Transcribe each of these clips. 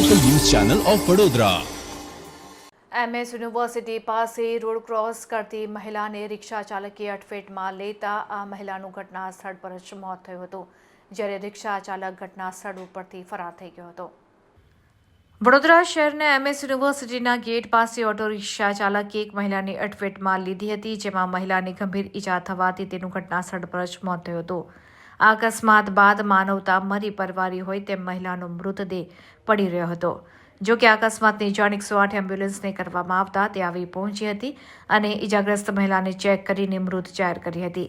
Channel of Vadodara MS university પાસે road cross કરતી મહિલાને રિક્ષા ચાલકે અટફેટમાં લેતા આ મહિલાનું ઘટના સ્થળ પર જ મોત થયું હતું, જ્યારે રિક્ષા ચાલક ઘટના સ્થળ ઉપરથી ફરાર થઈ ગયો હતો. વડોદરા શહેરના એમએસ યુનિવર્સિટીના ગેટ પાસે ઓટો રિક્ષા ચાલકે એક મહિલાની અટફેટમાં લીધી હતી, જેમાં મહિલાને ગંભીર ઈજા થવાથી તેનું ઘટના સ્થળ પર જ મોત થયું હતું. અકસ્માત બાદ માનવતા મરી પરવારી હોય તેમ મહિલાનો મૃતદેહ પડી રહ્યો હતો. જો કે અકસ્માતની જાણ એકસો આઠ એમ્બ્યુલન્સને કરવામાં આવતા તે આવી પહોંચી હતી અને ઈજાગ્રસ્ત મહિલાને ચેક કરીને મૃત જાહેર કરી હતી.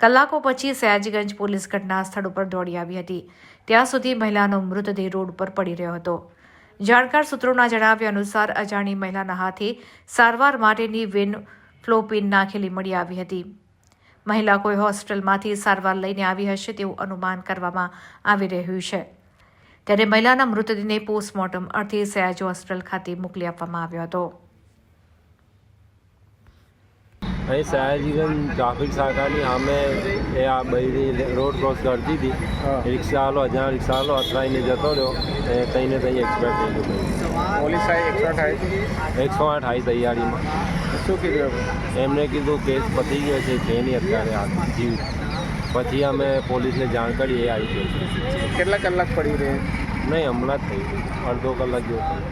કલાકો પછી સયાજીગંજ પોલીસ ઘટના સ્થળ ઉપર દોડી આવી હતી. ત્યાં સુધી મહિલાનો મૃતદેહ રોડ પર પડી રહ્યો હતો. જાણકાર સૂત્રોના જણાવ્યા અનુસાર અજાણી મહિલાના હાથે સારવાર માટેની વેન ફ્લોપિન નાખેલી મળી આવી હતી. મહિલા કોઈ હોસ્પિટલમાંથી સારવાર લઈને આવી હશે તેવું અનુમાન કરવામાં આવી રહ્યું છે. ત્યારે મહિલાના મૃતદેહને પોસ્ટમોર્ટમ અર્થે સયાજી હોસ્પિટલ ખાતે મોકલી આપવામાં આવ્યો હતો. અહીં સયાજીગંજ ટ્રાફિક શાખાની સામે એ આ બૈરી રોડ ક્રોસ કરતી હતી. રિક્ષાવાળો અજાણ રિક્ષાવાળો અથડાઈને જતો રહ્યો. એ તઈને તઈ એક્સપેક્ટ થઈ ગયો. પોલીસ એકસો આઠ આવી તૈયારીમાં. શું કીધું એમને? એમને કીધું કેસ પતી ગયો છે છે નહીં અત્યારે આ જીવ. પછી અમે પોલીસને જાણ કરી એ આવી ગયો કેટલા કલાક પડી રહે? નહીં હમણાં જ થઈ ગયું. અડધો કલાક જેવું